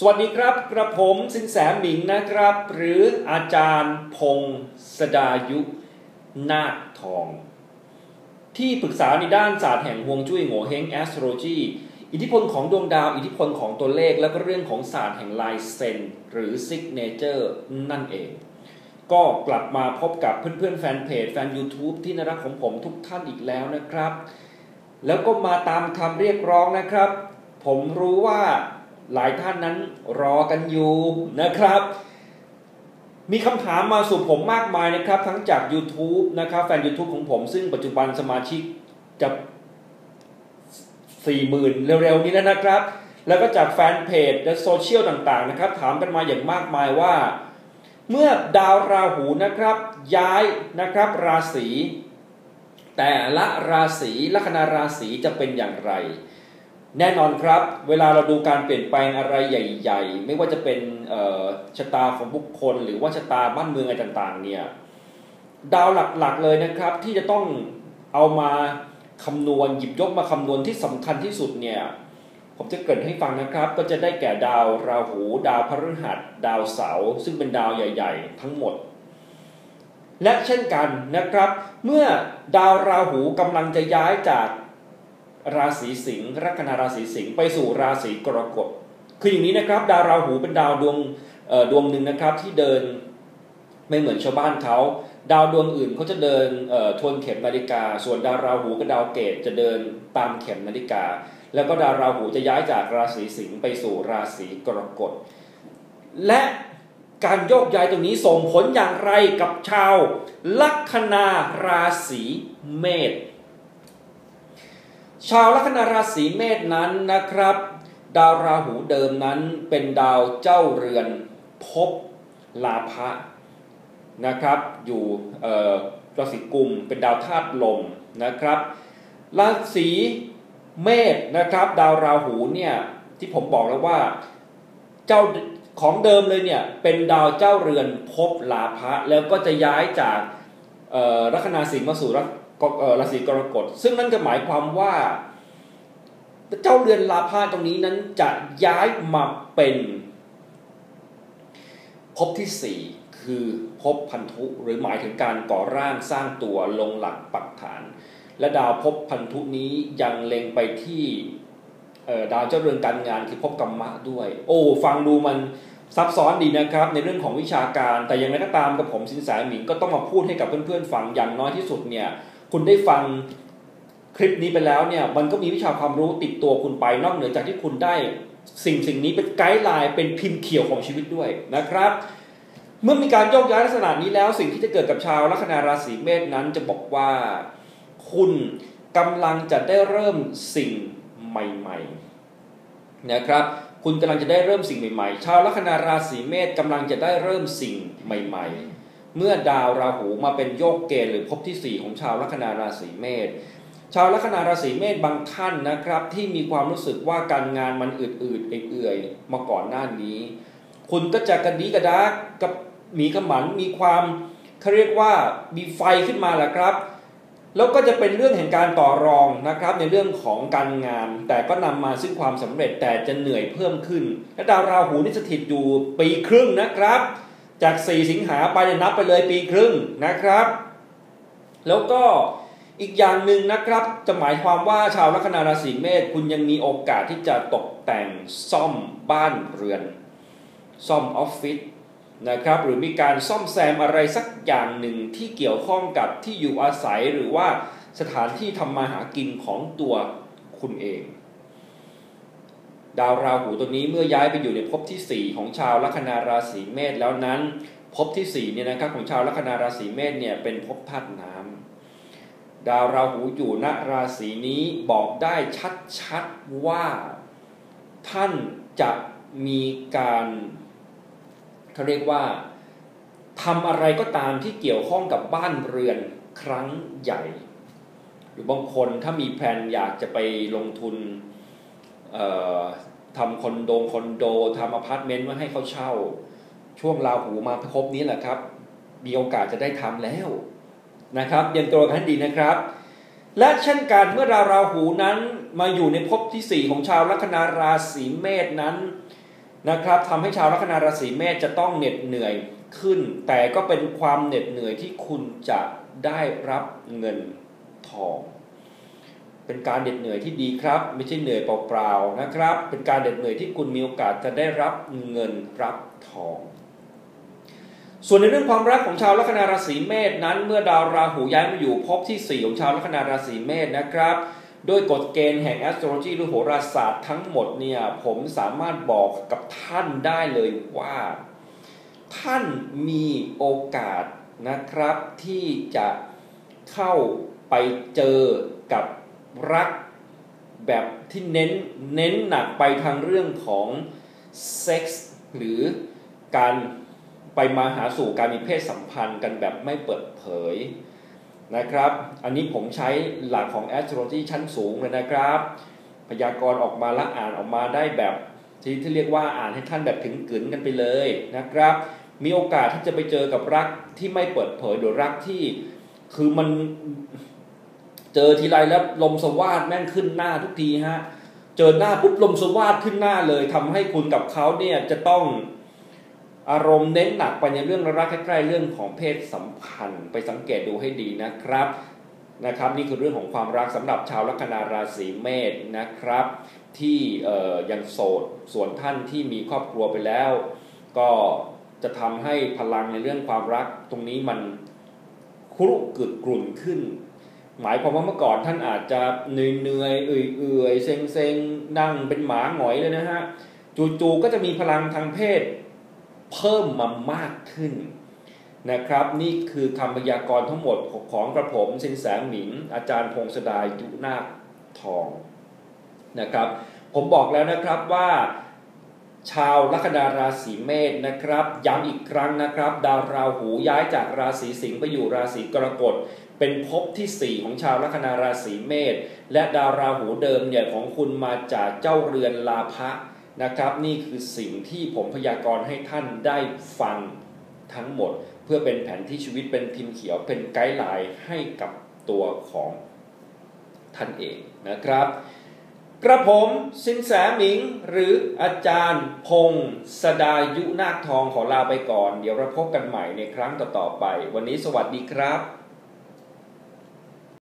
สวัสดีครับ กระผมสินแสหมิงนะครับ หรืออาจารย์พงศดายุ นาคทอง ที่ปรึกษาในด้านศาสตร์แห่งฮวงจุ้ยโง่เฮงแอสโทรจีอิทธิพลของดวงดาว อิทธิพลของตัวเลข และก็เรื่องของศาสตร์แห่งลายเซนหรือซิกเนเจอร์นั่นเอง ก็กลับมาพบกับเพื่อนๆ แฟนเพจ แฟน YouTube ที่น่ารักของผมทุกท่านอีกแล้วนะครับ แล้วก็มาตามคำเรียกร้องนะครับ ผมรู้ว่า หลายท่านนั้นรอกันอยู่นะครับ มีคำถามมาสู่ผมมากมายนะครับ ทั้งจาก YouTube นะครับแฟน YouTube ของผมซึ่งปัจจุบันสมาชิกจะ4 0,000 เร็วๆ นี้แล้วนะครับ แล้วก็จากแฟนเพจและโซเชียลต่างๆนะครับ ถามกันมาอย่างมากมายว่า เมื่อดาวราหูนะครับ ย้ายนะครับราศีแต่ละราศีลัคนาราศีจะเป็นอย่างไร แน่นอนครับ เวลาเราดูการเปลี่ยนแปลงอะไรใหญ่ ๆ ไม่ว่าจะเป็นชะตาของบุคคล หรือว่าชะตาบ้านเมืองอะไรต่างๆ เนี่ยดาวหลักๆเลยนะครับ ที่จะต้องเอามาคำนวณหยิบยกมาคำนวณที่สำคัญที่สุดเนี่ยผมจะเกิดให้ฟังนะครับ ก็จะได้แก่ดาวราหู ดาวพฤหัส ดาวเสาร์ซึ่งเป็นดาวใหญ่ ๆ ทั้งหมด และเช่นกันนะครับ เมื่อดาวราหูกำลังจะย้ายจาก ราศีสิงห์ลัคนาราศีสิงห์ไปสู่ราศีกรกฎคืออย่างนี้นะครับ ดาวราหูเป็นดาวดวงดวงหนึ่งนะครับที่เดินไม่เหมือนชาวบ้านเขา ดาวดวงอื่นเขาจะเดินทวนเข็มนาฬิกา ส่วนดาวราหูกับดาวเกตจะเดินตามเข็มนาฬิกา แล้วก็ดาวราหูจะย้ายจากราศีสิงห์ไปสู่ราศีกรกฎและการโยกย้ายตรงนี้ส่งผลอย่างไรกับชาวลัคนาราศีเมษ ชาวลัคนาราศีเมษนั้นนะครับ ดาวราหูเดิมนั้นเป็นดาวเจ้าเรือนพบลาภะนะครับ อยู่ราศีกุมเป็นดาวธาตุลมนะครับราศีเมษนะครับ ดาวราหูเนี่ยที่ผมบอกแล้วว่าเจ้าของเดิมเลยเนี่ยเป็นดาวเจ้าเรือนพบลาภะแล้วก็จะย้ายจากลัคนาสิงห์มาสู่ราศีกรกฎซึ่งนั่นจะหมายความว่า เจ้าเรือนลาภาตรงนี้นั้นจะย้ายมาเป็นภพที่สี่คือภพพันธุหรือหมายถึงการก่อร่างสร้างตัวลงหลักปักฐาน และดาวภพพันธุนี้ยังเล็งไปที่ดาวเจ้าเรือนการงานคือภพกรรมะด้วย โอ้ฟังดูมันซับซ้อนดีนะครับในเรื่องของวิชาการ แต่อย่างไรก็ตามกับผมสินแสหมิงก็ต้องมาพูดให้กับเพื่อนๆฟังอย่างน้อยที่สุดเนี่ยคุณได้ฟัง คลิปนี้ไปแล้วเนี่ยมันก็มีวิชาความรู้ติดตัวคุณไปนอกเหนือจากที่คุณได้สิ่งสิ่งนี้เป็นไกด์ไลน์เป็นพิมพ์เขียวของชีวิตด้วยนะครับ เมื่อมีการโยกย้ายลักษณะนี้แล้วสิ่งที่จะเกิดกับชาวลัคนาราศีเมษนั้นจะบอกว่า คุณกำลังจะได้เริ่มสิ่งใหม่ๆนะครับ คุณกำลังจะได้เริ่มสิ่งใหม่ๆ ชาวลัคนาราศีเมษกำลังจะได้เริ่มสิ่งใหม่ ๆ เมื่อดาวราหูมาเป็นโยกเกณฑ์หรือภพที่ 4 ของชาวลัคนาราศีเมษ ชาวลัคนาราศีเมษบางท่านนะครับ ที่มีความรู้สึกว่าการงานมันอืดๆเอื่อยๆมาก่อนหน้านี้ คุณก็จะกระดีกระดากกับมีขมันมีความเขาเรียกว่ามีไฟขึ้นมาแหละครับ แล้วก็จะเป็นเรื่องแห่งการต่อรองนะครับ ในเรื่องของการงาน แต่ก็นำมาซึ่งความสำเร็จแต่จะเหนื่อยเพิ่มขึ้น และดาวราหูนี่สถิตอยู่ปีครึ่งนะครับ จาก 4 สิงหาไปนับไปเลยปีครึ่งนะครับ แล้วก็ อีกอย่างหนึ่งนะครับจะหมายความว่าชาวลัคนาราศีเมษคุณยังมีโอกาสที่จะตกแต่งซ่อมบ้านเรือน ซ่อมออฟฟิศนะครับหรือมีการซ่อมแซมอะไรสักอย่างหนึ่งที่เกี่ยวข้องกับที่อยู่อาศัยหรือว่าสถานที่ทำมาหากินของตัวคุณเอง ดาวราหูตัวนี้เมื่อย้ายไปอยู่ในภพที่ 4 ของชาวลัคนาราศีเมษแล้วนั้นภพที่4เนี่ยนะครับของชาวลัคนาราศีเมษเนี่ยเป็นภพธาตุน้ำ ดาวราหูอยู่ณราศีนี้บอกได้ชัดๆว่าท่านจะมีการเขาเรียกว่าทำอะไรก็ตามที่เกี่ยวข้องกับบ้านเรือนครั้งใหญ่ หรือบางคนถ้ามีแผนอยากจะไปลงทุนทำคอนโดคอนโดทำอพาร์ตเมนต์ไว้ให้เขาเช่า ช่วงราหูมาครบนี้แหละครับ มีโอกาสจะได้ทำแล้ว นะครับเตรียมตัวกันดีนะครับ และเช่นกันเมื่อราราหูนั้นมาอยู่ในภพที่ 4 ของชาวลัคนาราศีเมษนั้นนะครับทำให้ชาวลัคนาราศีเมษจะต้องเหน็ดเหนื่อยขึ้น แต่ก็เป็นความเหน็ดเหนื่อยที่คุณจะได้รับเงินทอง เป็นการเหน็ดเหนื่อยที่ดีครับ ไม่ใช่เหนื่อยเปล่าๆนะครับ เป็นการเหน็ดเหนื่อยที่คุณมีโอกาสจะได้รับเงินรับทอง ส่วนในเรื่องความรักของชาวลัคนาราศีเมษนั้น เมื่อดาวราหูย้ายมาอยู่พบที่4ของชาวลัคนาราศีเมษนะครับโดยกฎเกณฑ์แห่ง astrology หรือโหราศาสตร์ทั้งหมดเนี่ยผมสามารถบอกกับท่านได้เลยว่า ท่านมีโอกาสนะครับ ที่จะเข้าไปเจอกับรักแบบที่เน้นเน้นหนักไปทางเรื่องของเซ็กส์หรือการ ไปมาหาสู่การมีเพศสัมพันธ์กันแบบไม่เปิดเผยนะครับ อันนี้ผมใช้หลักของ astrology ชั้นสูงเลยนะครับ พยากรณ์ออกมาและอ่านออกมาได้แบบที่ที่เรียกว่าอ่านให้ท่านแบบถึงกึนกันไปเลยนะครับ มีโอกาสที่จะไปเจอกับรักที่ไม่เปิดเผยหรือรักที่คือมันเจอทีไรแล้วลมสวาดแม่งขึ้นหน้าทุกทีฮะ เจอหน้าปุ๊บลมสวาดขึ้นหน้าเลยทำให้คุณกับเขาเนี่ยจะต้อง อารมณ์เน้นหนักไปในเรื่องรักใกล้ๆเรื่องของเพศสัมพันธ์ ไปสังเกตดูให้ดีนะครับนะครับนี่คือเรื่องของความรักสำหรับชาวลัคนาราศีเมษนะครับ ที่ยังโสดส่วนท่านที่มีครอบครัวไปแล้ว ก็จะทำให้พลังในเรื่องความรักตรงนี้มันครุกึดกรุ่นขึ้น หมายความว่าเมื่อก่อนท่านอาจจะเหนื่อยเอื่อยๆเซ็งนั่งเป็นหมาหงอยเลยนะฮะจู่ๆก็จะมีพลังทางเพศ เพิ่มมามากขึ้นนะครับ นี่คือคำพยากรณ์ทั้งหมดของกระผมสินแสหมิง อาจารย์พงศดายุนาคทองนะครับ ผมบอกแล้วนะครับว่าชาวลัคนาราศีเมษนะครับ ย้ำอีกครั้งนะครับ ดาวราหูย้ายจากราศีสิงห์ไปอยู่ราศีกรกฎเป็นภพที่ 4 ของชาวลัคนาราศีเมษและดาวราหูเดิมเนี่ยของคุณมาจากเจ้าเรือนลาภะ นะครับ นี่คือสิ่งที่ผมพยากรณ์ให้ท่านได้ฟังทั้งหมด เพื่อเป็นแผนที่ชีวิตเป็นพิมพ์เขียวเป็นไกด์ไลน์ให้กับตัวของท่านเองนะครับ กระผมสินแสหมิงหรืออาจารย์พงศดายุนาคทองขอลาไปก่อน เดี๋ยวเราพบกันใหม่ในครั้งต่อๆไป วันนี้สวัสดีครับ